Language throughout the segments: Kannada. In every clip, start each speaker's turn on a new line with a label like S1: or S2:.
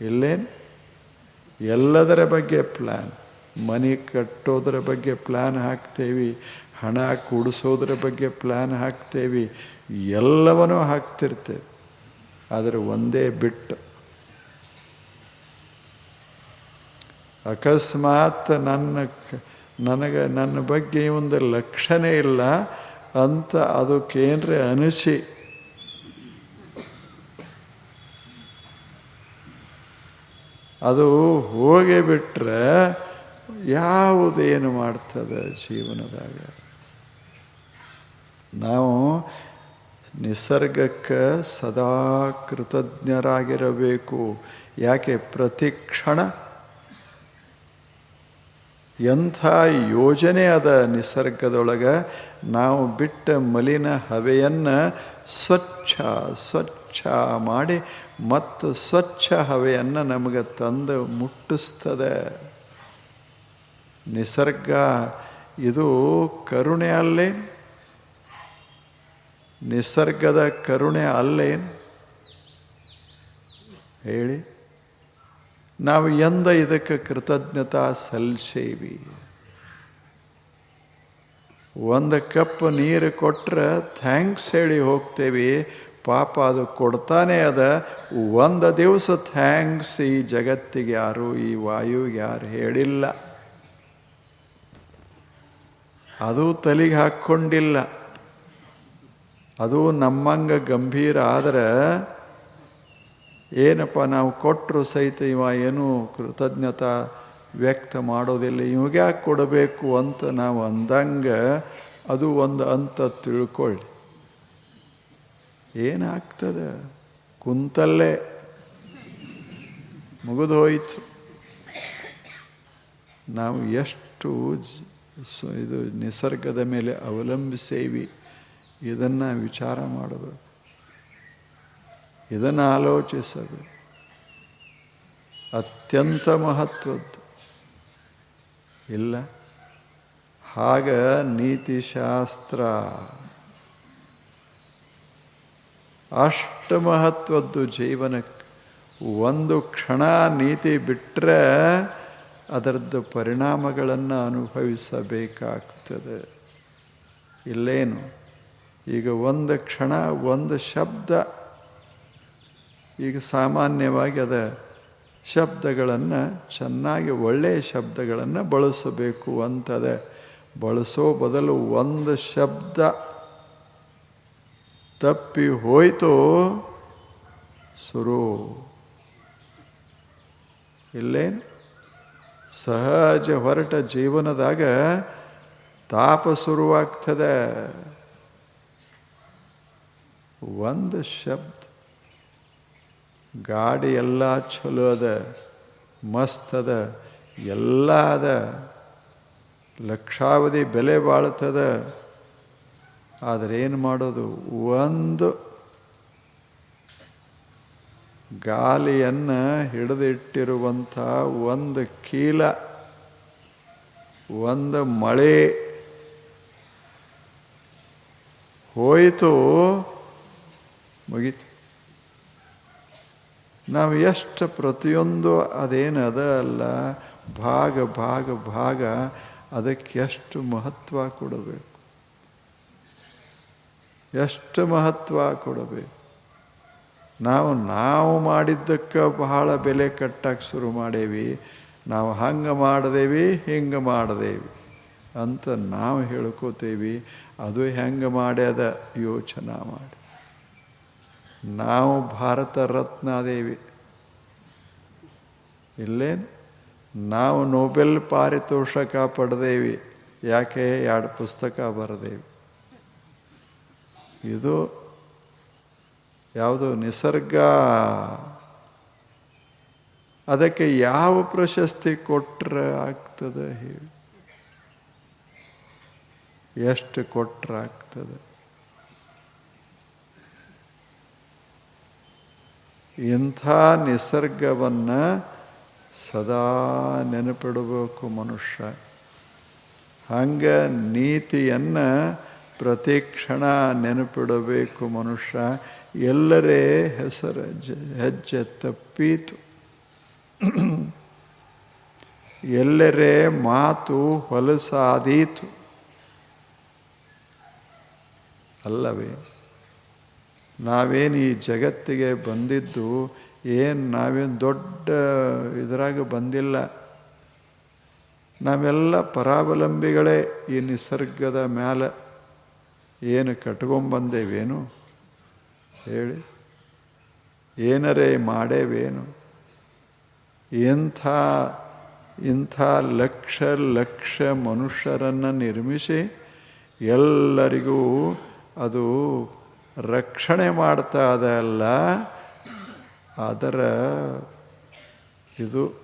S1: ಇಲ್ಲೇನು? ಎಲ್ಲದರ ಬಗ್ಗೆ ಪ್ಲ್ಯಾನ್ ಮನೆ ಕಟ್ಟೋದ್ರ ಬಗ್ಗೆ ಪ್ಲ್ಯಾನ್ ಹಾಕ್ತೇವೆ, ಹಣ ಕೂಡಿಸೋದ್ರ ಬಗ್ಗೆ ಪ್ಲ್ಯಾನ್ ಹಾಕ್ತೇವೆ, ಎಲ್ಲವನ್ನೂ ಹಾಕ್ತಿರ್ತೇವೆ. ಆದರೆ ಒಂದೇ ಬಿಟ್ಟು. ಅಕಸ್ಮಾತ್ ನನ್ನ ನನಗೆ, ನನ್ನ ಬಗ್ಗೆ ಒಂದು ಲಕ್ಷಣ ಇಲ್ಲ ಅಂತ ಅದಕ್ಕೇನ್ರೆ ಅನಿಸಿ. ಅದು ಹೋಗಿ ಬಿಟ್ಟರೆ ಯಾವುದೇನು ಮಾಡ್ತದೆ ಜೀವನದಾಗ? ನಾವು ನಿಸರ್ಗಕ್ಕೆ ಸದಾ ಕೃತಜ್ಞರಾಗಿರಬೇಕು. ಯಾಕೆ? ಪ್ರತಿ ಕ್ಷಣ ಎಂಥ ಯೋಜನೆ ಅದ ನಿಸರ್ಗದೊಳಗೆ? ನಾವು ಬಿಟ್ಟ ಮಲಿನ ಹವೆಯನ್ನು ಸ್ವಚ್ಛ ಸ್ವಚ್ಛ ಮಾಡಿ ಮತ್ತು ಸ್ವಚ್ಛ ಹವೆಯನ್ನು ನಮಗೆ ತಂದು ಮುಟ್ಟಿಸ್ತದೆ. ನಿಸರ್ಗ, ಇದು ಕರುಣೆ ಅಲ್ಲೇ. ನಿಸರ್ಗದ ಕರುಣೆ ಅಲ್ಲೇನು ಹೇಳಿ, ನಾವು ಎಂದ ಇದಕ್ಕೆ ಕೃತಜ್ಞತಾ ಸಲ್ಲಿಸೇವಿ ಒಂದು ಕಪ್ ನೀರು ಕೊಟ್ಟರೆ ಥ್ಯಾಂಕ್ಸ್ ಹೇಳಿ ಹೋಗ್ತೇವೆ. ಪಾಪ ಅದು ಕೊಡ್ತಾನೆ ಅದ. ಒಂದು ದಿವಸ ಥ್ಯಾಂಕ್ಸ್ ಈ ಜಗತ್ತಿಗೆ ಯಾರು, ಈ ವಾಯುವಿಗೆ ಯಾರು ಹೇಳಿಲ್ಲ. ಅದು ತಲೆಗೆ ಹಾಕ್ಕೊಂಡಿಲ್ಲ. ಅದು ನಮ್ಮಂಗ ಗಂಭೀರ ಆದರೆ ಏನಪ್ಪ ನಾವು ಕೊಟ್ಟರು ಸಹಿತ ಇವ ಏನೂ ಕೃತಜ್ಞತಾ ವ್ಯಕ್ತ ಮಾಡೋದಿಲ್ಲ. ಇವಾಗ ಕೊಡಬೇಕು ಅಂತ ನಾವು ಅಂದಂಗೆ ಅದು ಒಂದು ಅಂತ ತಿಳ್ಕೊಳ್ಳಿ. ಏನಾಗ್ತದೆ? ಕುಂತಲ್ಲೇ. ಮುಗಿದು ಹೋಯಿತು. ನಾವು ಎಷ್ಟು ಇದು ನಿಸರ್ಗದ ಮೇಲೆ ಅವಲಂಬಿಸೇವಿ. ಇದನ್ನು ವಿಚಾರ ಮಾಡೋದು. ಇದನ್ನು ಆಲೋಚಿಸೋದು. ಅತ್ಯಂತ ಮಹತ್ವದ್ದು. ಇಲ್ಲ? ಹಾಗ ನೀತಿಶಾಸ್ತ್ರ. ಅಷ್ಟು ಮಹತ್ವದ್ದು ಜೀವನಕ್ಕೆ ಒಂದು ಕ್ಷಣ ನೀತಿ ಬಿಟ್ಟರೆ ಅದರದ್ದು ಪರಿಣಾಮಗಳನ್ನು ಅನುಭವಿಸಬೇಕಾಗ್ತದೆ. ಇಲ್ಲೇನು? ಈಗ ಒಂದು ಕ್ಷಣ, ಒಂದು ಶಬ್ದ, ಈಗ ಸಾಮಾನ್ಯವಾಗಿ ಅದ ಶಬ್ದಗಳನ್ನು ಚೆನ್ನಾಗಿ ಒಳ್ಳೆಯ ಶಬ್ದಗಳನ್ನು ಬಳಸಬೇಕು ಅಂತದೆ. ಬಳಸೋ ಬದಲು ಒಂದು ಶಬ್ದ ತಪ್ಪಿ ಹೋಯಿತು ಸುರು. ಇಲ್ಲೇನು? ಸಹಜ ಹೊರಟ ಜೀವನದಾಗ ತಾಪ ಶುರುವಾಗ್ತದೆ ಒಂದು ಶಬ್ದ. ಗಾಡಿ ಎಲ್ಲ ಚಲೋ ಅದ, ಮಸ್ತ್ ಅದ, ಎಲ್ಲ ಅದ. ಲಕ್ಷಾವಧಿ ಬೆಲೆ ಬಾಳ್ತದ. ಆದರೆ ಏನು ಮಾಡೋದು? ಒಂದು ಗಾಲಿಯನ್ನು ಹಿಡಿದಿಟ್ಟಿರುವಂಥ ಒಂದು ಕೀಲ, ಒಂದು ಮಳೆ ಹೋಯಿತು, ಮುಗೀತು. ನಾವು ಎಷ್ಟು ಪ್ರತಿಯೊಂದು ಅದೇನು ಅದ ಅಲ್ಲ, ಭಾಗ ಭಾಗ ಭಾಗ, ಅದಕ್ಕೆ ಎಷ್ಟು ಮಹತ್ವ ಕೊಡಬೇಕು? ಎಷ್ಟು ಮಹತ್ವ ಕೊಡಬೇಕು? ನಾವು ನಾವು ಮಾಡಿದ್ದಕ್ಕೆ ಬಹಳ ಬೆಲೆ ಕಟ್ಟಕ್ಕೆ ಶುರು ಮಾಡೇವಿ. ನಾವು ಹಂಗೆ ಮಾಡಿದೇವಿ, ಹಿಂಗೆ ಮಾಡಿದೇವಿ ಅಂತ ನಾವು ಹೇಳ್ಕೋತೇವಿ. ಅದು ಹೆಂಗೆ ಮಾಡ್ಯದ ಯೋಚನೆ ಮಾಡಿ. ನಾವು ಭಾರತ ರತ್ನ ದೇವಿ. ಇಲ್ಲೇನು? ನಾವು ನೋಬೆಲ್ ಪಾರಿತೋಷಕ ಪಡೆದೇವಿ. ಯಾಕೆ? ಎರಡು ಪುಸ್ತಕ ಬರೆದೇವಿ. ಇದು ಯಾವುದು ನಿಸರ್ಗ. ಅದಕ್ಕೆ ಯಾವ ಪ್ರಶಸ್ತಿ ಕೊಟ್ಟರೆ ಆಗ್ತದೆ ಹೇಳಿ. ಎಷ್ಟು ಕೊಟ್ಟರೆ ಆಗ್ತದೆ? ಇಂಥ ನಿಸರ್ಗವನ್ನು ಸದಾ ನೆನಪಿಡಬೇಕು ಮನುಷ್ಯ. ಹಂಗೆ ನೀತಿಯನ್ನು ಪ್ರತಿ ಕ್ಷಣ ನೆನಪಿಡಬೇಕು ಮನುಷ್ಯ. ಎಲ್ಲರೇ ಹೆಸರು ಹೆಜ್ಜೆ ತಪ್ಪೀತು. ಎಲ್ಲರೇ ಮಾತು ಹೊಲಸಾದೀತು. ಅಲ್ಲವೇ, ನಾವೇನು ಈ ಜಗತ್ತಿಗೆ ಬಂದಿದ್ದು, ಏನು ನಾವೇನು ದೊಡ್ಡ ಇದರಾಗ ಬಂದಿಲ್ಲ. ನಾವೆಲ್ಲ ಪರಾವಲಂಬಿಗಳೇ ಈ ನಿಸರ್ಗದ ಮ್ಯಾಲ. ಏನು ಕಟ್ಕೊಂಬಂದೇವೇನು? ಹೇಳಿ. ಏನರೇ ಮಾಡೇವೇನು? ಎಂಥ, ಇಂಥ ಲಕ್ಷ ಲಕ್ಷ ಮನುಷ್ಯರನ್ನು ನಿರ್ಮಿಸಿ ಎಲ್ಲರಿಗೂ ಅದು ರಕ್ಷಣೆ ಮಾಡ್ತಾ ಅದಲ್ಲ ಅದರ ಇದು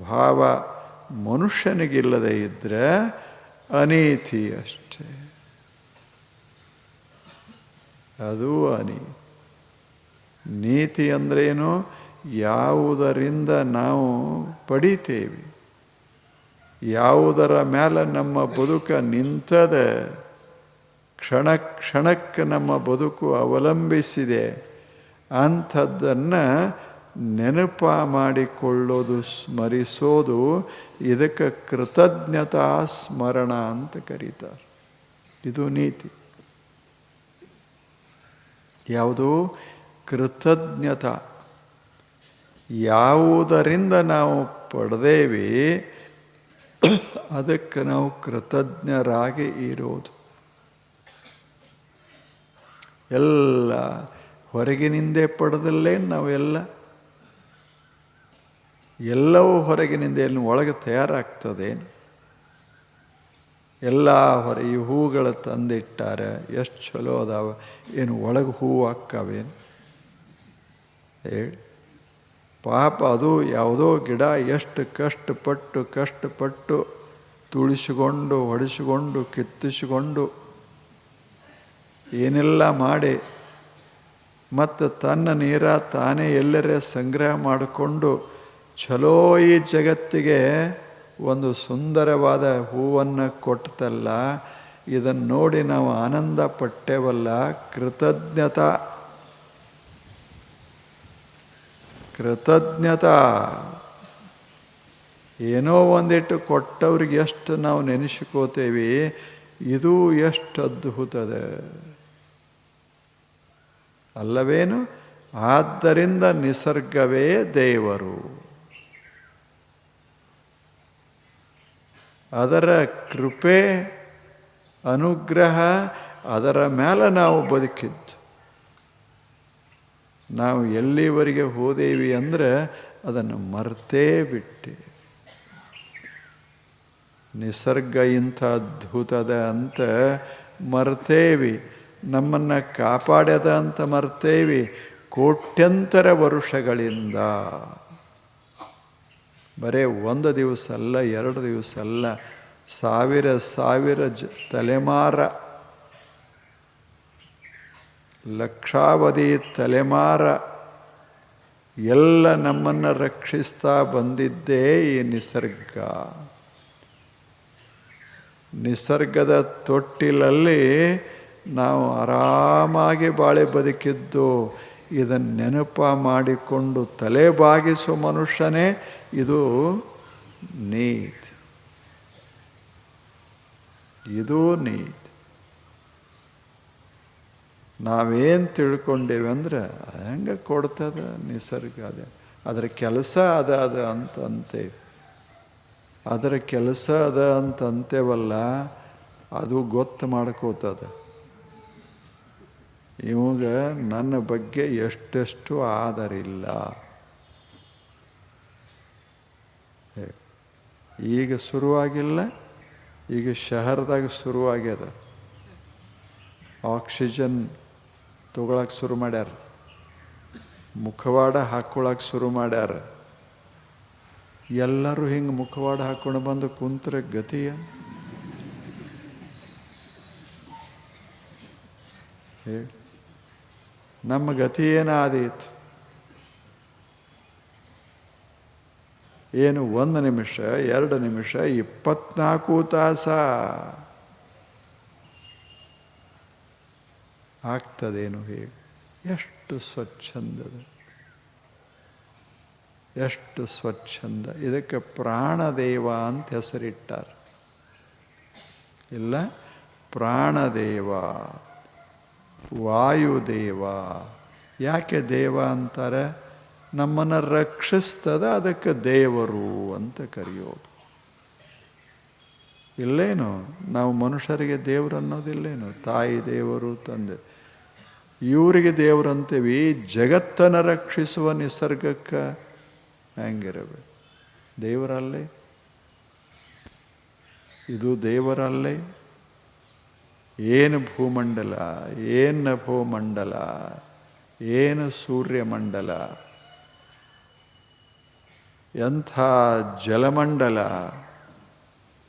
S1: ಭಾವ ಮನುಷ್ಯನಿಗಿಲ್ಲದೆ ಇದ್ದರೆ ಅನೀತಿ ಅಷ್ಟೇ ಅದು ಅನಿ. ನೀತಿ ಅಂದ್ರೇನು? ಯಾವುದರಿಂದ ನಾವು ಪಡಿತೇವೆ. ಯಾವುದರ ಮೇಲೆ ನಮ್ಮ ಬದುಕ ನಿಂತದ, ಕ್ಷಣ ಕ್ಷಣಕ್ಕೆ ನಮ್ಮ ಬದುಕು ಅವಲಂಬಿಸಿದೆ, ಅಂಥದ್ದನ್ನು ನೆನಪ ಮಾಡಿಕೊಳ್ಳೋದು, ಸ್ಮರಿಸೋದು, ಇದಕ್ಕೆ ಕೃತಜ್ಞತಾ ಸ್ಮರಣ ಅಂತ ಕರೀತಾರೆ. ಇದು ನೀತಿ. ಯಾವುದು? ಕೃತಜ್ಞತ. ಯಾವುದರಿಂದ ನಾವು ಪಡೆದೇವಿ, ಅದಕ್ಕೆ ನಾವು ಕೃತಜ್ಞರಾಗಿ ಇರೋದು. ಎಲ್ಲ ಹೊರಗಿನಿಂದೇ ಪಡೆದಲ್ಲೇ ನಾವೆಲ್ಲ. ಎಲ್ಲವೂ ಹೊರಗಿನಿಂದ ಒಳಗೆ ತಯಾರಾಗ್ತದೇನು? ಎಲ್ಲ ಹೊರ ಈ ಹೂಗಳು ತಂದಿಟ್ಟಾರೆ. ಎಷ್ಟು ಚಲೋ ಅದಾವ. ಏನು ಒಳಗೆ ಹೂವು ಹಾಕವೇನು? ಹೇಳಿ. ಪಾಪ ಅದು ಯಾವುದೋ ಗಿಡ ಎಷ್ಟು ಕಷ್ಟಪಟ್ಟು ಕಷ್ಟಪಟ್ಟು ತುಳಿಸಿಕೊಂಡು, ಹೊಡಿಸಿಕೊಂಡು, ಕಿತ್ತಿಸಿಕೊಂಡು ಏನೆಲ್ಲ ಮಾಡಿ ಮತ್ತು ತನ್ನ ನೀರ ತಾನೇ ಎಲ್ಲರೇ ಸಂಗ್ರಹ ಮಾಡಿಕೊಂಡು ಚಲೋ ಈ ಜಗತ್ತಿಗೆ ಒಂದು ಸುಂದರವಾದ ಹೂವನ್ನು ಕೊಟ್ಟಲ್ಲ ಇದನ್ನು ನೋಡಿ ನಾವು ಆನಂದ ಪಟ್ಟೆವಲ್ಲ, ಕೃತಜ್ಞತ. ಕೃತಜ್ಞತಾ. ಏನೋ ಒಂದಿಟ್ಟು ಕೊಟ್ಟವ್ರಿಗೆ ಎಷ್ಟು ನಾವು ನೆನೆಸ್ಕೋತೇವೆ, ಇದು ಎಷ್ಟು ಅದ್ಭುತದ. ಅಲ್ಲವೇನು? ಆದ್ದರಿಂದ ನಿಸರ್ಗವೇ ದೇವರು. ಅದರ ಕೃಪೆ, ಅನುಗ್ರಹ, ಅದರ ಮೇಲೆ ನಾವು ಬದುಕಿದ್ದು. ನಾವು ಎಲ್ಲಿವರೆಗೆ ಹೋದೇವಿ ಅಂದರೆ ಅದನ್ನು ಮರ್ತೇ ಬಿಟ್ಟೆ ನಿಸರ್ಗ ಇಂಥ ಅದ್ಭುತದ ಅಂತ ಮರ್ತೇವಿ. ನಮ್ಮನ್ನು ಕಾಪಾಡ್ಯದ ಅಂತ ಮರ್ತೇವಿ. ಕೋಟ್ಯಂತರ ವರ್ಷಗಳಿಂದ. ಬರೇ ಒಂದು ದಿವಸ ಅಲ್ಲ, ಎರಡು ದಿವಸ ಅಲ್ಲ. ಸಾವಿರ ಸಾವಿರ ಜ, ತಲೆಮಾರ. ಲಕ್ಷಾವಧಿ ತಲೆಮಾರ. ಎಲ್ಲ ನಮ್ಮನ್ನು ರಕ್ಷಿಸ್ತಾ ಬಂದಿದ್ದೇ ಈ ನಿಸರ್ಗ. ನಿಸರ್ಗದ ತೊಟ್ಟಿಲಲ್ಲಿ ನಾವು ಆರಾಮಾಗಿ ಬಾಳೆ ಬದುಕಿದ್ದು. ಇದನ್ನು ನೆನಪ ಮಾಡಿಕೊಂಡು ತಲೆ ಬಾಗಿಸೋ ಮನುಷ್ಯನೇ, ಇದು ನೀತಿ. ಇದು ನೀತಿ. ನಾವೇನು ತಿಳ್ಕೊಂಡೇವೆ ಅಂದ್ರೆ ಹೆಂಗೆ ಕೊಡ್ತದ ನಿಸರ್ಗ ಅದೇ. ಅದರ ಕೆಲಸ ಅದ ಅದ ಅಂತ ಅಂತೇವೆ ಅದರ ಕೆಲಸ ಅದ ಅಂತಂತೇವಲ್ಲ ಅದು ಗೊತ್ತು ಮಾಡ್ಕೋತದ. ಇವಾಗ ನನ್ನ ಬಗ್ಗೆ ಎಷ್ಟೆಷ್ಟು ಆದರಿಲ್ಲ. ಈಗ ಶುರುವಾಗಿಲ್ಲ, ಈಗ ಶಹರದಾಗ ಶುರುವಾಗ್ಯದ. ಆಕ್ಸಿಜನ್ ತೊಗೊಳಕ್ಕೆ ಶುರು ಮಾಡ್ಯಾರ. ಮುಖವಾಡ ಹಾಕ್ಕೊಳಕ್ಕೆ ಶುರು ಮಾಡ್ಯಾರ. ಎಲ್ಲರೂ ಹಿಂಗೆ ಮುಖವಾಡ ಹಾಕ್ಕೊಂಡು ಬಂದು ಕುಂತ್ರೆ ಗತಿಯ ಹೇಳಿ ನಮ್ಮ ಗತಿ ಏನಾದೀತು ಏನು, ಒಂದು ನಿಮಿಷ, ಎರಡು ನಿಮಿಷ, ಇಪ್ಪತ್ನಾಲ್ಕು ತಾಸ ಆಗ್ತದೇನು ಹೇಗೆ? ಎಷ್ಟು ಸ್ವಚ್ಛಂದದ. ಎಷ್ಟು ಸ್ವಚ್ಛಂದ. ಇದಕ್ಕೆ ಪ್ರಾಣದೇವ ಅಂತ ಹೆಸರಿಟ್ಟಾರೆ. ಇಲ್ಲ, ಪ್ರಾಣದೇವ. ವಾಯುದೇವ. ಯಾಕೆ ದೇವ ಅಂತಾರೆ? ನಮ್ಮನ್ನು ರಕ್ಷಿಸ್ತದ ಅದಕ್ಕೆ ದೇವರು ಅಂತ ಕರೆಯೋದು. ಇಲ್ಲೇನು? ನಾವು ಮನುಷ್ಯರಿಗೆ ದೇವರು ಅನ್ನೋದಿಲ್ಲೇನು ತಾಯಿ ದೇವರು, ತಂದೆ. ಇವರಿಗೆ ದೇವರಂತೀವಿ ಜಗತ್ತನ್ನು ರಕ್ಷಿಸುವ ನಿಸರ್ಗಕ್ಕೆ ಹೆಂಗಿರಬೇಕು? ದೇವರಲ್ಲೇ? ಇದು ದೇವರಲ್ಲೇ? ಏನು ಭೂಮಂಡಲ ಏನು ಭೂಮಂಡಲ, ಏನು ಸೂರ್ಯಮಂಡಲ, ಎಂಥ ಜಲಮಂಡಲ,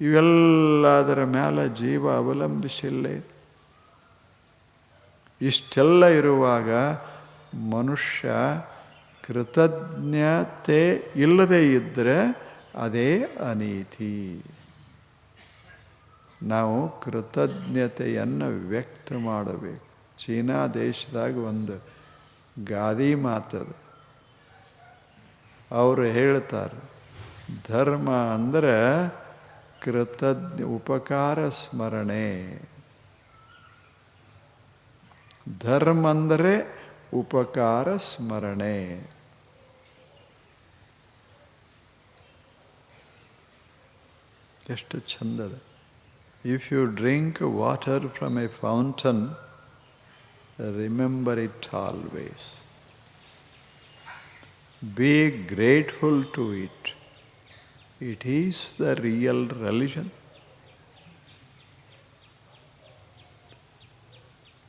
S1: ಇವೆಲ್ಲದರ ಮೇಲೆ ಜೀವ ಅವಲಂಬಿಸಿಲ್ಲ. ಇಷ್ಟೆಲ್ಲ ಇರುವಾಗ ಮನುಷ್ಯ ಕೃತಜ್ಞತೆ ಇಲ್ಲದೇ ಇದ್ದರೆ ಅದೇ ಅನೀತಿ. ನಾವು ಕೃತಜ್ಞತೆಯನ್ನು ವ್ಯಕ್ತ ಮಾಡಬೇಕು. ಚೀನಾ ದೇಶದಾಗ ಒಂದು ಗಾದಿ ಮಾತದ ಅವರು ಹೇಳ್ತಾರೆ, ಧರ್ಮ ಅಂದರೆ ಕೃತಜ್ಞ, ಉಪಕಾರ, ಸ್ಮರಣೆ. ಧರ್ಮ ಅಂದರೆ ಉಪಕಾರ, ಸ್ಮರಣೆ. ಎಷ್ಟು ಚಂದದ if you drink water from a fountain remember it always be grateful to it it is the real religion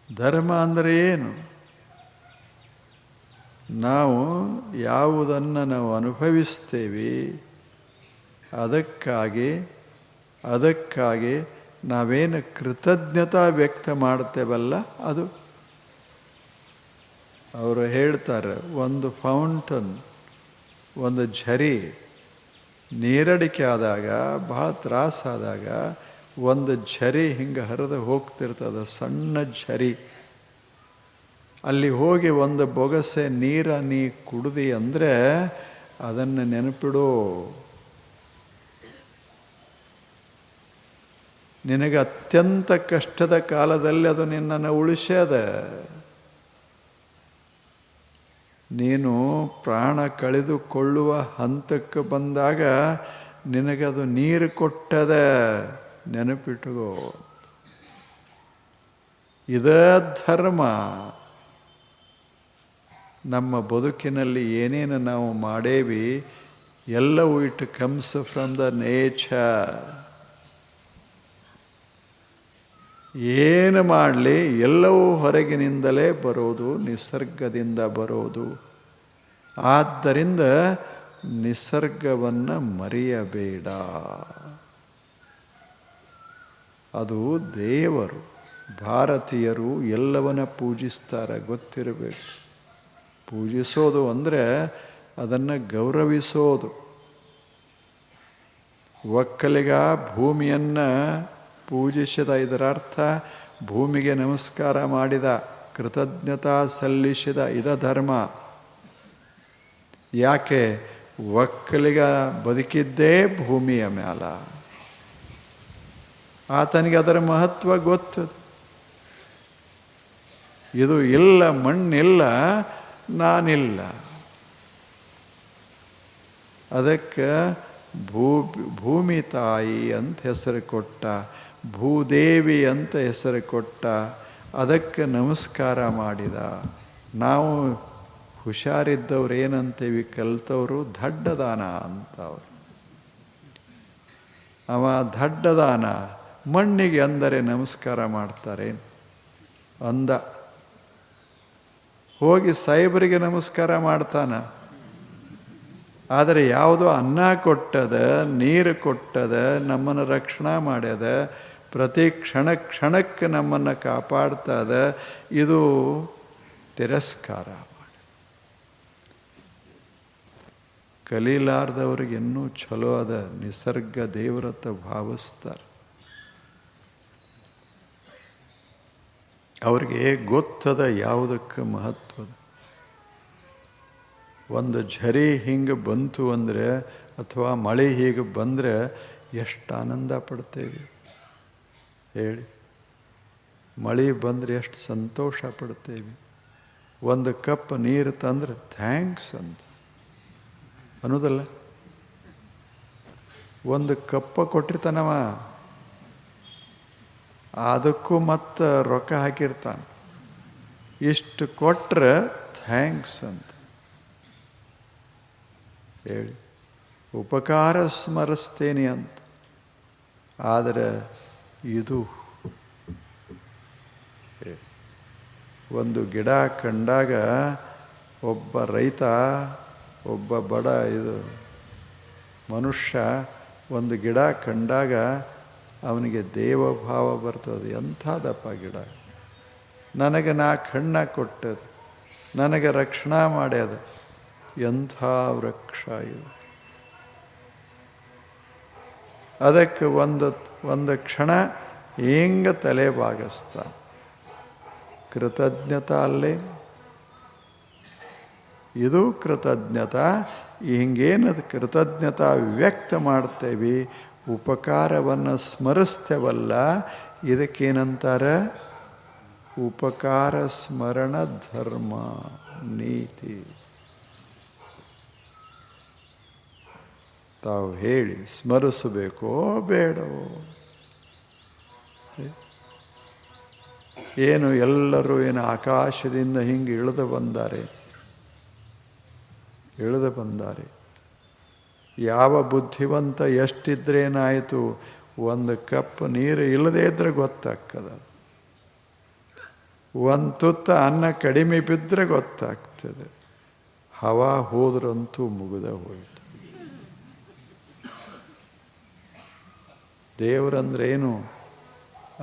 S1: ಧರ್ಮ ಅಂದರೆ ಏನು ನಾವು ಯಾವುದನ್ನು ನಾವು ಅನುಭವಿಸ್ತೇವೆ ಅದಕ್ಕಾಗಿ ಅದಕ್ಕಾಗಿ ನಾವೇನು ಕೃತಜ್ಞತಾ ವ್ಯಕ್ತ ಮಾಡ್ತೇವಲ್ಲ, ಅದು ಅವರು ಹೇಳ್ತಾರೆ, ಒಂದು ಫೌಂಟನ್, ಒಂದು ಝರಿ ನೀರಡಿಕೆ ಆದಾಗ, ಭಾಳ ತ್ರಾಸಾದಾಗ ಒಂದು ಝರಿ ಹಿಂಗೆ ಹರಿದು ಹೋಗ್ತಿರ್ತದೆ, ಸಣ್ಣ ಝರಿ. ಅಲ್ಲಿ ಹೋಗಿ ಒಂದು ಬೊಗಸೆ ನೀರ ನೀ ಕುಡ್ದಿ ಅಂದರೆ ಅದನ್ನು ನೆನಪಿಡು ನಿನಗೆ ಅತ್ಯಂತ ಕಷ್ಟದ ಕಾಲದಲ್ಲಿ ಅದು ನಿನ್ನನ್ನು ಉಳಿಸ್ಯದ. ನೀನು ಪ್ರಾಣ ಕಳೆದುಕೊಳ್ಳುವ ಹಂತಕ್ಕೆ ಬಂದಾಗ ನಿನಗದು ನೀರು ಕೊಟ್ಟದ. ನೆನಪಿಟ್ಟುಗೋ ಇದ ಧರ್ಮ. ನಮ್ಮ ಬದುಕಿನಲ್ಲಿ ಏನೇನು ನಾವು ಮಾಡೇವಿ, ಎಲ್ಲವೂ it comes from the nature. ಏನು ಮಾಡಲಿ, ಎಲ್ಲವೂ ಹೊರಗಿನಿಂದಲೇ ಬರೋದು, ನಿಸರ್ಗದಿಂದ ಬರೋದು. ಆದ್ದರಿಂದ ನಿಸರ್ಗವನ್ನು ಮರೆಯಬೇಡ. ಅದು ದೇವರು, ಭಾರತೀಯರು ಎಲ್ಲವನ್ನ ಪೂಜಿಸ್ತಾರೆ, ಗೊತ್ತಿರಬೇಕು. ಪೂಜಿಸೋದು ಅಂದರೆ ಅದನ್ನು ಗೌರವಿಸೋದು. ಒಕ್ಕಲಿಗ ಭೂಮಿಯನ್ನು ಪೂಜಿಸಿದ ಇದರ ಅರ್ಥ ಭೂಮಿಗೆ ನಮಸ್ಕಾರ ಮಾಡಿದ, ಕೃತಜ್ಞತಾ ಸಲ್ಲಿಸಿದ ಇದ ಧರ್ಮ. ಯಾಕೆ? ಒಕ್ಕಲಿಗ ಬದುಕಿದ್ದೇ ಭೂಮಿಯ ಮ್ಯಾಲ. ಆತನಿಗೆ ಅದರ ಮಹತ್ವ ಗೊತ್ತು. ಇದು ಇಲ್ಲ, ಮಣ್ಣಿಲ್ಲ, ನಾನಿಲ್ಲ. ಅದಕ್ಕೆ ಭೂ ಭೂಮಿ ತಾಯಿ ಅಂತ ಹೆಸರು ಕೊಟ್ಟ. ಭೂದೇವಿ ಅಂತ ಹೆಸರು ಕೊಟ್ಟ, ಅದಕ್ಕೆ ನಮಸ್ಕಾರ ಮಾಡಿದ. ನಾವು ಹುಷಾರಿದ್ದವ್ರು ಏನಂತೀವಿ ಕಲ್ತವರು ದಡ್ಡದಾನ ಅಂತವ್ರು. ಅವ ದಡ್ಡದಾನ, ಮಣ್ಣಿಗೆ ಅಂದರೆ ನಮಸ್ಕಾರ ಮಾಡ್ತಾರೆ. ಅಂದ. ಹೋಗಿ ಸಾಹೇಬರಿಗೆ ನಮಸ್ಕಾರ ಮಾಡ್ತಾನ. ಆದರೆ ಯಾವುದೋ ಅನ್ನ ಕೊಟ್ಟದ, ನೀರು ಕೊಟ್ಟದ, ನಮ್ಮನ್ನು ರಕ್ಷಣಾ ಮಾಡ್ಯದ ಪ್ರತಿ ಕ್ಷಣ ಕ್ಷಣಕ್ಕೆ ನಮ್ಮನ್ನು ಕಾಪಾಡ್ತದ ಇದು. ತಿರಸ್ಕಾರ. ಮಾಡಿ ಕಲೀಲಾರ್ದವ್ರಿಗೆ ಇನ್ನೂ ಚಲೋ ಅದ. ನಿಸರ್ಗ ದೇವ್ರತ ಭಾವಿಸ್ತಾರೆ. ಅವ್ರಿಗೆ ಗೊತ್ತದ ಯಾವುದಕ್ಕೆ ಮಹತ್ವದ ಒಂದು ಝರಿ ಹಿಂಗೆ ಬಂತು ಅಂದರೆ ಅಥವಾ ಮಳೆ ಹೀಗೆ ಬಂದರೆ ಎಷ್ಟು ಆನಂದ ಪಡ್ತೇವೆ. ಹೇಳಿ, ಮಳೆ ಬಂದರೆ ಎಷ್ಟು ಸಂತೋಷ ಪಡ್ತೇವೆ ಒಂದು ಕಪ್ ನೀರು ತಂದ್ರೆ ಥ್ಯಾಂಕ್ಸ್ ಅಂತ. ಅನ್ನೋದಲ್ಲ. ಒಂದು ಕಪ್ಪ ಕೊಟ್ಟಿರ್ತಾನವ. ಅದಕ್ಕೂ ಮತ್ತು ರೊಕ್ಕ ಹಾಕಿರ್ತಾನೆ. ಇಷ್ಟು ಕೊಟ್ಟರೆ ಥ್ಯಾಂಕ್ಸ್ ಅಂತ. ಹೇಳಿ, ಉಪಕಾರ ಸ್ಮರಿಸ್ತೇನೆ ಅಂತ. ಆದರೆ ಇದು ಒಂದು ಗಿಡ ಕಂಡಾಗ ಒಬ್ಬ ರೈತ, ಒಬ್ಬ ಬಡ ಇದು ಮನುಷ್ಯ ಒಂದು ಗಿಡ ಕಂಡಾಗ ಅವನಿಗೆ ದೇವಭಾವ ಬರ್ತದೆ. ಎಂಥದಪ್ಪ ಗಿಡ? ನನಗೆ ನಾ ಕಣ್ಣ ಕೊಟ್ಟದು, ನನಗೆ ರಕ್ಷಣಾ ಮಾಡ್ಯದ. ಎಂಥ ವೃಕ್ಷ ಇದು. ಅದಕ್ಕೆ ಒಂದು ಒಂದು ಕ್ಷಣ ಹೆಂಗ ತಲೆ ಬಾಗಿಸ್ತ ಕೃತಜ್ಞತ ಅಲ್ಲಿ. ಇದು ಕೃತಜ್ಞತಾ. ಹಿಂಗೇನದು ಕೃತಜ್ಞತಾ ವ್ಯಕ್ತ ಮಾಡ್ತೇವೆ, ಉಪಕಾರವನ್ನು ಸ್ಮರಿಸ್ತೇವಲ್ಲ, ಇದಕ್ಕೇನಂತಾರೆ? ಉಪಕಾರ ಸ್ಮರಣ ಧರ್ಮ ನೀತಿ. ತಾವು ಹೇಳಿ, ಸ್ಮರಿಸಬೇಕೋ ಬೇಡವೋ? ಏನು ಎಲ್ಲರೂ ಏನು ಆಕಾಶದಿಂದ ಹಿಂಗೆ ಇಳಿದು ಬಂದಾರೆ? ಇಳಿದು ಬಂದಾರೆ. ಯಾವ ಬುದ್ಧಿವಂತ ಎಷ್ಟಿದ್ರೇನಾಯಿತು? ಒಂದು ಕಪ್ ನೀರು ಇಲ್ಲದೇ ಇದ್ರೆ ಗೊತ್ತಾಗ್ತದ. ಒಂದು ತುತ್ತ ಅನ್ನ ಕಡಿಮೆ ಬಿದ್ದರೆ ಗೊತ್ತಾಗ್ತದೆ. ಹವಾ ಹೋದ್ರಂತೂ ಮುಗಿದ ಹೋಯಿತು. ದೇವರಂದ್ರೇನು?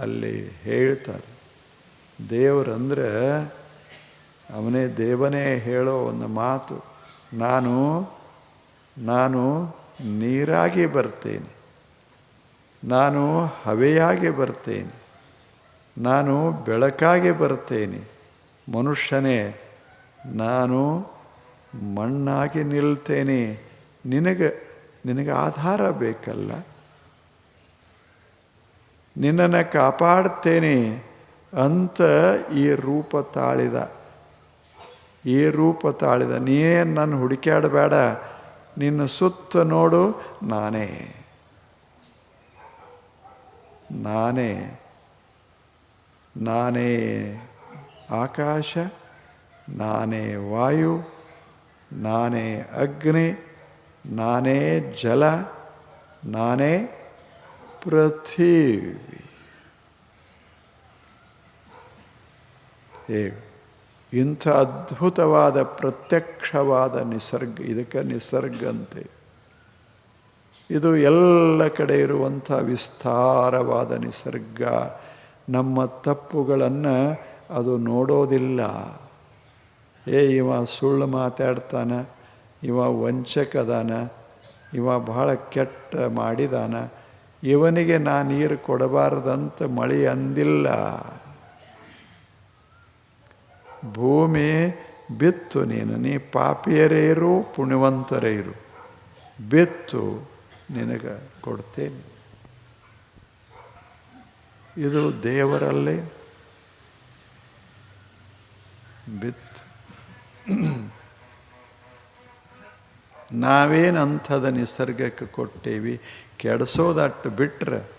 S1: ಅಲ್ಲಿ ಹೇಳ್ತಾರೆ ದೇವರಂದ್ರೆ ಅವನೇ ದೇವನೇ ಹೇಳೋ ಒಂದು ಮಾತು. ನಾನು ನಾನು ನೀರಾಗಿ ಬರ್ತೇನೆ. ನಾನು ಹವೆಯಾಗಿ ಬರ್ತೇನೆ. ನಾನು ಬೆಳಕಾಗಿ ಬರ್ತೇನೆ. ಮನುಷ್ಯನೇ, ನಾನು ಮಣ್ಣಾಗಿ ನಿಲ್ತೇನೆ. ನಿನಗೆ ನಿನಗೆ ಆಧಾರ ಬೇಕಲ್ಲ? ನಿನ್ನನ್ನು ಕಾಪಾಡ್ತೇನೆ. ಅಂತ ಈ ರೂಪ ತಾಳಿದ. ಈ ರೂಪ ತಾಳಿದ ನೀನು ನನ್ನ ಹುಡುಕ್ಯಾಡಬೇಡ, ನಿನ್ನ ಸುತ್ತ ನೋಡು, ನಾನೇ. ನಾನೇ. ನಾನೇ ಆಕಾಶ, ನಾನೇ ವಾಯು, ನಾನೇ ಅಗ್ನಿ, ನಾನೇ ಜಲ, ನಾನೇ ಪೃಥ್ವಿ. ಇಂಥ ಅದ್ಭುತವಾದ ಪ್ರತ್ಯಕ್ಷವಾದ ನಿಸರ್ಗ, ಇದಕ್ಕೆ ನಿಸರ್ಗಂತೆ ಇದು ಎಲ್ಲ ಕಡೆ ಇರುವಂಥ ವಿಸ್ತಾರವಾದ ನಿಸರ್ಗ. ನಮ್ಮ ತಪ್ಪುಗಳನ್ನು ಅದು ನೋಡೋದಿಲ್ಲ. ಏ, ಇವ ಸುಳ್ಳು ಮಾತಾಡ್ತಾನೆ, ಇವ ವಂಚಕದಾನ, ಇವ ಬಹಳ ಕೆಟ್ಟ ಮಾಡಿದಾನ. ಇವನಿಗೆ ನಾ ನೀರು ಕೊಡಬಾರ್ದಂತ ಮಳೆ ಅಂದಿಲ್ಲ. ಭೂಮಿ ಬಿತ್ತು ನೀನು, ನೀ ಪಾಪಿಯರೇ ಇರು, ಪುಣ್ಯವಂತರೇ ಇರು. ಬಿತ್ತು ನಿನಗೆ ಕೊಡ್ತೇನೆ. ಇದು ದೇವರಲ್ಲೇ ಬಿತ್ತು. ನಾವೇನಂಥದ ನಿಸರ್ಗಕ್ಕೆ ಕೊಟ್ಟೇವಿ? ಕೆಡಿಸೋದಟ್ಟು ಬಿಟ್ರೆ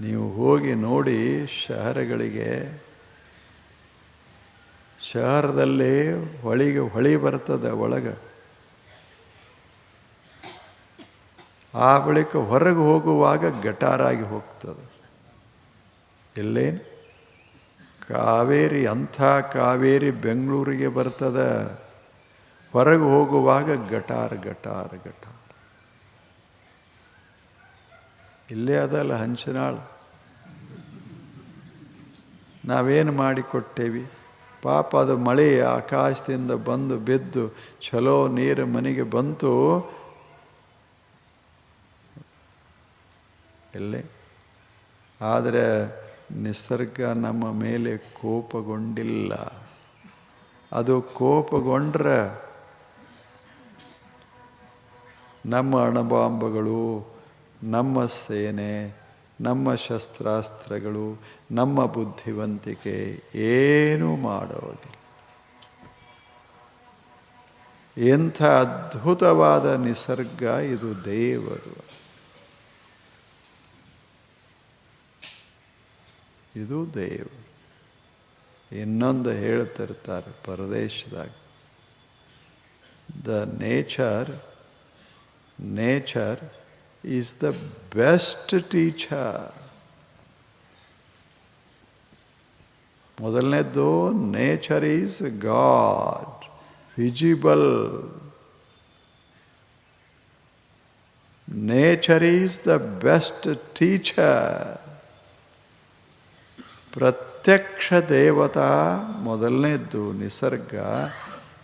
S1: ನೀವು ಹೋಗಿ ನೋಡಿ ಶಹರಗಳಿಗೆ ಶಹರದಲ್ಲಿ ಹೊಳಿಗೆ, ಹೊಳಿ ಬರ್ತದೆ ಒಳಗೆ. ಆ ಬಳಿಕ ಹೊರಗೆ ಹೋಗುವಾಗ ಗಟಾರಾಗಿ ಹೋಗ್ತದೆ. ಇಲ್ಲೇನು ಕಾವೇರಿ, ಅಂಥ ಕಾವೇರಿ ಬೆಂಗಳೂರಿಗೆ ಬರ್ತದೆ. ಹೊರಗೆ ಹೋಗುವಾಗ ಗಟಾರ್ ಗಟಾರ್ ಗಟಾರ್. ಇಲ್ಲೇ ಅದಲ್ಲ ಹಂಚನಾಳು. ನಾವೇನು ಮಾಡಿಕೊಟ್ಟೇವಿ? ಪಾಪ ಅದು ಮಳೆ ಆಕಾಶದಿಂದ ಬಂದು ಬಿದ್ದು ಚಲೋ ನೀರು ಮನೆಗೆ ಬಂತು. ಎಲ್ಲೇ? ಆದರೆ ನಿಸರ್ಗ ನಮ್ಮ ಮೇಲೆ ಕೋಪಗೊಂಡಿಲ್ಲ. ಅದು ಕೋಪಗೊಂಡ್ರೆ ನಮ್ಮ ಅಣಬಾಂಬಗಳು, ನಮ್ಮ ಸೇನೆ, ನಮ್ಮ ಶಸ್ತ್ರಾಸ್ತ್ರಗಳು ನಮ್ಮ ಬುದ್ಧಿವಂತಿಕೆ ಏನೂ ಮಾಡೋದಿಲ್ಲ. ಎಂಥ ಅದ್ಭುತವಾದ ನಿಸರ್ಗ ಇದು ದೇವರು. ಇದು ದೇವರು. ಇನ್ನೊಂದು ಹೇಳ್ತಿರ್ತಾರೆ ಪರದೇಶದಾಗ. The nature nature is the best teacher ಮೊದಲನೇದ್ದು nature is god visible nature is the best teacher ಪ್ರತ್ಯಕ್ಷ ದೇವತಾ, ಮೊದಲನೇದ್ದು ನಿಸರ್ಗ,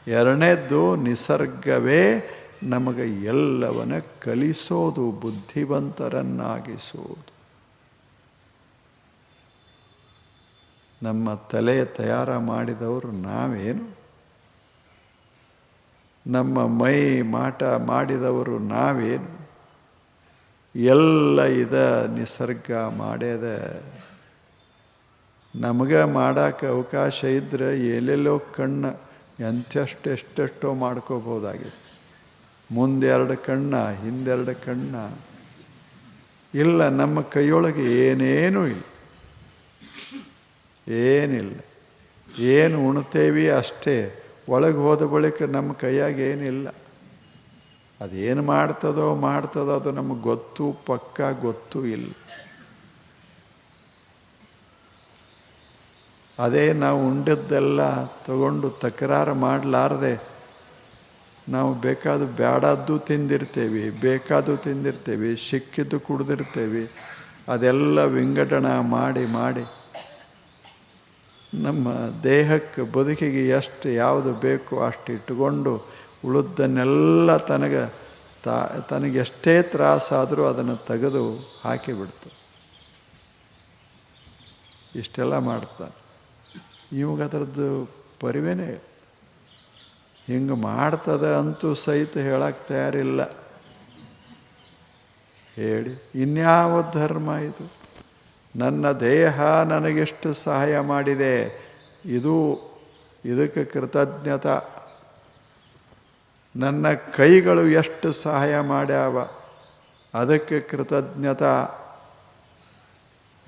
S1: ಎರಡನೇದ್ದು ನಿಸರ್ಗವೇ ನಮಗೆ ಎಲ್ಲವನ್ನ ಕಲಿಸೋದು, ಬುದ್ಧಿವಂತರನ್ನಾಗಿಸೋದು. ನಮ್ಮ ತಲೆ ತಯಾರ ಮಾಡಿದವರು ನಾವೇನು? ನಮ್ಮ ಮೈ ಮಾಟ ಮಾಡಿದವರು ನಾವೇನು? ಎಲ್ಲ ಇದ ನಿಸರ್ಗ ಮಾಡ್ಯದ. ನಮಗೆ ಮಾಡೋಕ್ಕೆ ಅವಕಾಶ ಇದ್ದರೆ ಎಲ್ಲೆಲ್ಲೋ ಕಣ್ಣು ಎಂಥಷ್ಟು ಎಷ್ಟೆಷ್ಟೋ ಮಾಡ್ಕೋಬೋದಾಗಿತ್ತು ಮುಂದೆರಡು ಕಣ್ಣ ಹಿಂದೆರಡು ಕಣ್ಣ. ಇಲ್ಲ, ನಮ್ಮ ಕೈಯೊಳಗೆ ಏನೇನೂ ಇಲ್ಲ. ಏನಿಲ್ಲ. ಏನು ಉಣ್ತೇವಿ ಅಷ್ಟೇ. ಒಳಗೆ ಹೋದ ಬಳಿಕ ನಮ್ಮ ಕೈಯಾಗ ಏನಿಲ್ಲ. ಅದೇನು ಮಾಡ್ತದೋ ಮಾಡ್ತದೋ ಅದು ನಮಗೆ ಗೊತ್ತು, ಪಕ್ಕ ಗೊತ್ತೂ ಇಲ್ಲ. ಅದೇ ನಾವು ಉಂಡದ್ದೆಲ್ಲ ತಗೊಂಡು ತಕರಾರು ಮಾಡಲಾರದೆ ನಾವು ಬೇಕಾದ ಬೇಡದ್ದು ತಿಂದಿರ್ತೇವೆ, ಬೇಕಾದ್ದು ತಿಂದಿರ್ತೇವೆ, ಸಿಕ್ಕಿದ್ದು ಕುಡಿದಿರ್ತೇವೆ, ಅದೆಲ್ಲ ವಿಂಗಡಣೆ ಮಾಡಿ ಮಾಡಿ. ನಮ್ಮ ದೇಹಕ್ಕೆ ಬದುಕಿಗೆ ಎಷ್ಟು ಯಾವುದು ಬೇಕು ಅಷ್ಟು ಇಟ್ಟುಕೊಂಡು ಉಳಿದನ್ನೆಲ್ಲ ತನಗೆ ತಾ ತನಗೆ ಎಷ್ಟೇ ತ್ರಾಸಾದರೂ ಅದನ್ನು ತೆಗೆದು ಹಾಕಿಬಿಡ್ತು. ಇಷ್ಟೆಲ್ಲ ಮಾಡ್ತಾನೆ. ಇವಾಗ ಅದರದ್ದು ಪರಿವೇನೇ ಹಿಂಗೆ ಮಾಡ್ತದೆ ಅಂತೂ ಸಹಿತ ಹೇಳಕ್ಕೆ ತಯಾರಿಲ್ಲ. ಹೇಳಿ, ಇನ್ಯಾವ ಧರ್ಮ ಇದು? ನನ್ನ ದೇಹ ನನಗೆಷ್ಟು ಸಹಾಯ ಮಾಡಿದೆ? ಇದು ಇದಕ್ಕೆ ಕೃತಜ್ಞತ. ನನ್ನ ಕೈಗಳು ಎಷ್ಟು ಸಹಾಯ ಮಾಡ್ಯಾವ? ಅದಕ್ಕೆ ಕೃತಜ್ಞತ.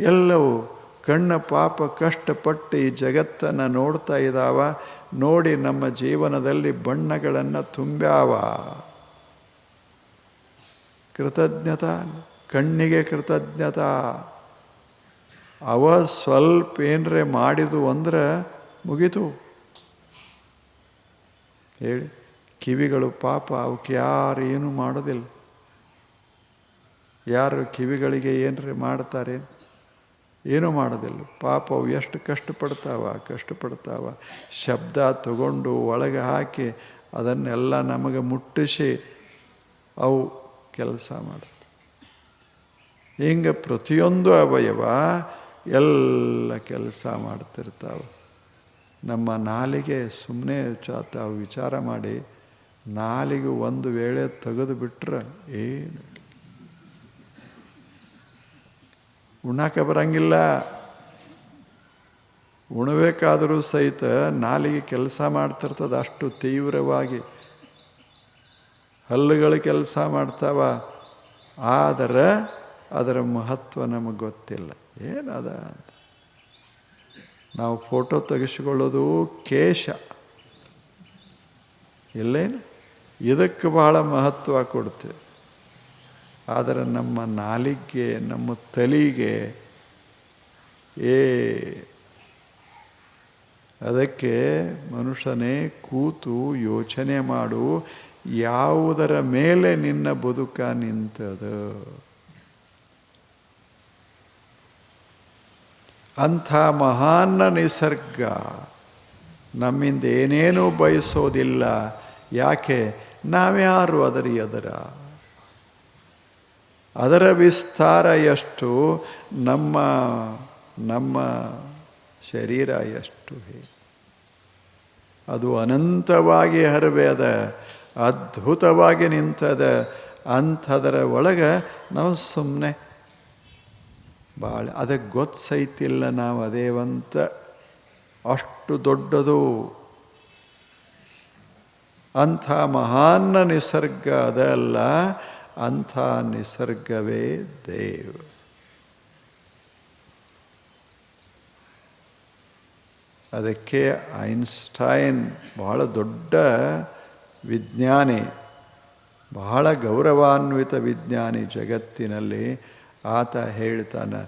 S1: ಎಲ್ಲವೂ ಕಣ್ಣ ಪಾಪ ಕಷ್ಟಪಟ್ಟು ಈ ಜಗತ್ತನ್ನು ನೋಡ್ತಾ ಇದ್ದಾವ ನೋಡಿ ನಮ್ಮ ಜೀವನದಲ್ಲಿ ಬಣ್ಣಗಳನ್ನು ತುಂಬ್ಯಾವ. ಕೃತಜ್ಞತ, ಕಣ್ಣಿಗೆ ಕೃತಜ್ಞತ. ಅವ ಸ್ವಲ್ಪ ಏನರೆ ಮಾಡಿದು ಅಂದ್ರೆ ಮುಗಿತು. ಹೇಳಿ, ಕಿವಿಗಳು ಪಾಪ, ಅವಕ್ಕೆ ಯಾರು ಏನು ಮಾಡೋದಿಲ್ಲ. ಯಾರು ಕಿವಿಗಳಿಗೆ ಏನರೆ ಮಾಡ್ತಾರೆ? ಏನು ಮಾಡೋದಿಲ್ಲ. ಪಾಪ ಅವು ಎಷ್ಟು ಕಷ್ಟಪಡ್ತಾವ? ಕಷ್ಟಪಡ್ತಾವ. ಶಬ್ದ ತಗೊಂಡು ಒಳಗೆ ಹಾಕಿ ಅದನ್ನೆಲ್ಲ ನಮಗೆ ಮುಟ್ಟಿಸಿ ಅವು ಕೆಲಸ ಮಾಡ್ತವೆ ಹಿಂಗೆ ಪ್ರತಿಯೊಂದು ಅವಯವ ಎಲ್ಲ ಕೆಲಸ ಮಾಡ್ತಿರ್ತಾವೆ. ನಮ್ಮ ನಾಲಿಗೆ ಸುಮ್ಮನೆ ತಾವು ವಿಚಾರ ಮಾಡಿ ನಾಲಿಗೆ ಒಂದು ವೇಳೆ ತೆಗೆದು ಬಿಟ್ರೆ ಏನು? ಉಣ್ಣಾಕ ಬರಂಗಿಲ್ಲ. ಉಣಬೇಕಾದರೂ ಸಹಿತ ನಾಲಿಗೆ ಕೆಲಸ ಮಾಡ್ತಿರ್ತದೆ ಅಷ್ಟು ತೀವ್ರವಾಗಿ. ಹಲ್ಲುಗಳು ಕೆಲಸ ಮಾಡ್ತಾವ. ಆದರೆ ಅದರ ಮಹತ್ವ ನಮಗೆ ಗೊತ್ತಿಲ್ಲ. ಏನದ ಅಂತ. ನಾವು ಫೋಟೋ ತೆಗೆಸಿಕೊಳ್ಳೋದು ಕೇಶ. ಇಲ್ಲೇನು ಇದಕ್ಕೆ ಬಹಳ ಮಹತ್ವ ಕೊಡ್ತೇವೆ. ಆದರೆ ನಮ್ಮ ನಾಲಿಗೆ, ನಮ್ಮ ತಲೆಗೆ, ಏ, ಅದಕ್ಕೆ ಮನುಷ್ಯನೇ ಕೂತು ಯೋಚನೆ ಮಾಡು, ಯಾವುದರ ಮೇಲೆ ನಿನ್ನ ಬದುಕ ನಿಂತದು? ಅಂಥ ಮಹಾನ್ನ ನಿಸರ್ಗ ನಮ್ಮಿಂದ ಏನೇನೂ ಬಯಸೋದಿಲ್ಲ. ಯಾಕೆ? ನಾವ್ಯಾರು ಅದರಿ ಅದರ? ಅದರ ವಿಸ್ತಾರ ಎಷ್ಟು? ನಮ್ಮ ನಮ್ಮ ಶರೀರ ಎಷ್ಟು ಅದು ಅನಂತವಾಗಿ ಹರಬೇದ ಅದ್ಭುತವಾಗಿ ನಿಂತದ, ಅಂಥದರ ಒಳಗೆ ನಾವು ಸುಮ್ಮನೆ ಭಾಳ ಅದಕ್ಕೆ ಗೊತ್ತೈತಿಲ್ಲ ನಾವು ಅದೇವಂತ ಅಷ್ಟು ದೊಡ್ಡದು. ಅಂಥ ಮಹಾನ್ನ ನಿಸರ್ಗ ಅದಲ್ಲ ಅಂಥ ನಿಸರ್ಗವೇ ದೇವ. ಅದಕ್ಕೆ ಐನ್ಸ್ಟೈನ್ ಬಹಳ ದೊಡ್ಡ ವಿಜ್ಞಾನಿ, ಬಹಳ ಗೌರವಾನ್ವಿತ ವಿಜ್ಞಾನಿ ಜಗತ್ತಿನಲ್ಲಿ ಆತ ಹೇಳ್ತಾನೆ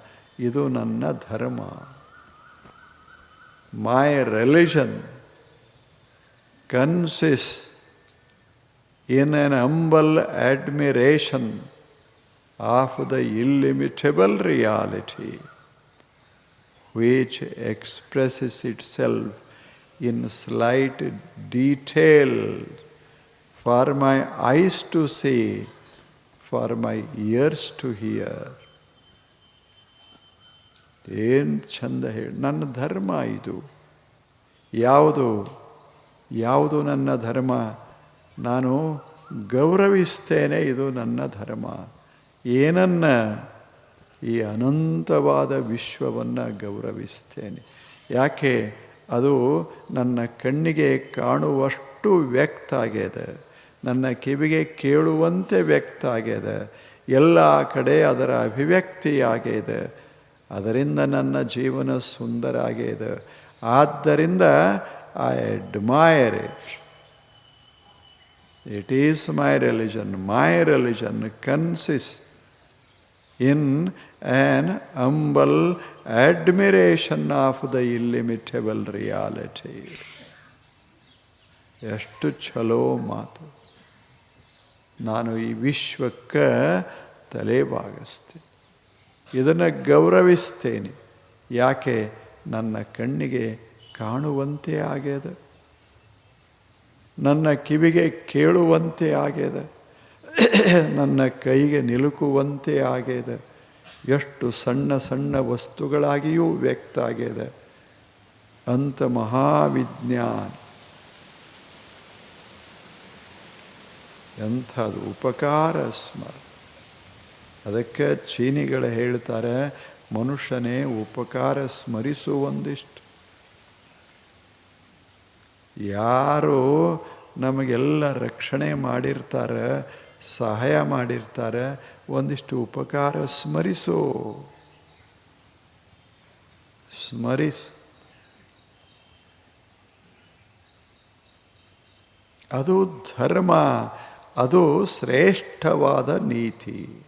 S1: ಇದು ನನ್ನ ಧರ್ಮ my religion consists in an humble admiration of the illimitable reality, which expresses itself in slight detail for my eyes to see, for my ears to hear. ಏನು ಚಂದ ಹೇಳಿ. ನನ್ನ ಧರ್ಮ ಇದು. ಯಾವುದು? ಯಾವುದು ನನ್ನ ಧರ್ಮ? ನಾನು ಗೌರವಿಸ್ತೇನೆ, ಇದು ನನ್ನ ಧರ್ಮ. ಏನನ್ನ? ಈ ಅನಂತವಾದ ವಿಶ್ವವನ್ನು ಗೌರವಿಸ್ತೇನೆ. ಯಾಕೆ? ಅದು ನನ್ನ ಕಣ್ಣಿಗೆ ಕಾಣುವಷ್ಟು ವ್ಯಕ್ತ ಆಗ್ಯದ. ನನ್ನ ಕಿವಿಗೆ ಕೇಳುವಂತೆ ವ್ಯಕ್ತ ಆಗ್ಯದ. ಎಲ್ಲ ಕಡೆ ಅದರ ಅಭಿವ್ಯಕ್ತಿಯಾಗಿದೆ ಅದರಿಂದ ನನ್ನ ಜೀವನ ಸುಂದರ ಆಗಿದೆ ಆದ್ದರಿಂದ I admire it it is my religion my religion consists in an humble admiration of the illimitable reality ಎಷ್ಟು ಚಲೋ ಮಾತು. ನಾನು ಈ ವಿಶ್ವಕ್ಕೆ ತಲೆ ಬಾಗಿಸ್ತೀನಿ ಇದನ್ನು ಗೌರವಿಸ್ತೇನೆ. ಯಾಕೆ? ನನ್ನ ಕಣ್ಣಿಗೆ ಕಾಣುವಂತೆ ಆಗ್ಯದ. ನನ್ನ ಕಿವಿಗೆ ಕೇಳುವಂತೆ ಆಗ್ಯದ. ನನ್ನ ಕೈಗೆ ನಿಲುಕುವಂತೆ ಆಗ್ಯದ. ಎಷ್ಟು ಸಣ್ಣ ಸಣ್ಣ ವಸ್ತುಗಳಾಗಿಯೂ ವ್ಯಕ್ತ ಆಗ್ಯದ. ಅಂತ ಮಹಾವಿಜ್ಞಾನ. ಎಂಥದ್ದು ಉಪಕಾರ ಸ್ಮರ ಅದಕ್ಕೆ ಚೀನಿಗಳು ಹೇಳ್ತಾರೆ, ಮನುಷ್ಯನೇ ಉಪಕಾರ ಸ್ಮರಿಸುವಂದಿಷ್ಟು. ಯಾರು ನಮಗೆಲ್ಲ ರಕ್ಷಣೆ ಮಾಡಿರ್ತಾರೆ, ಸಹಾಯ ಮಾಡಿರ್ತಾರೆ, ಒಂದಿಷ್ಟು ಉಪಕಾರ ಸ್ಮರಿಸು. ಸ್ಮರಿಸು. ಅದು ಧರ್ಮ, ಅದು ಶ್ರೇಷ್ಠವಾದ ನೀತಿ.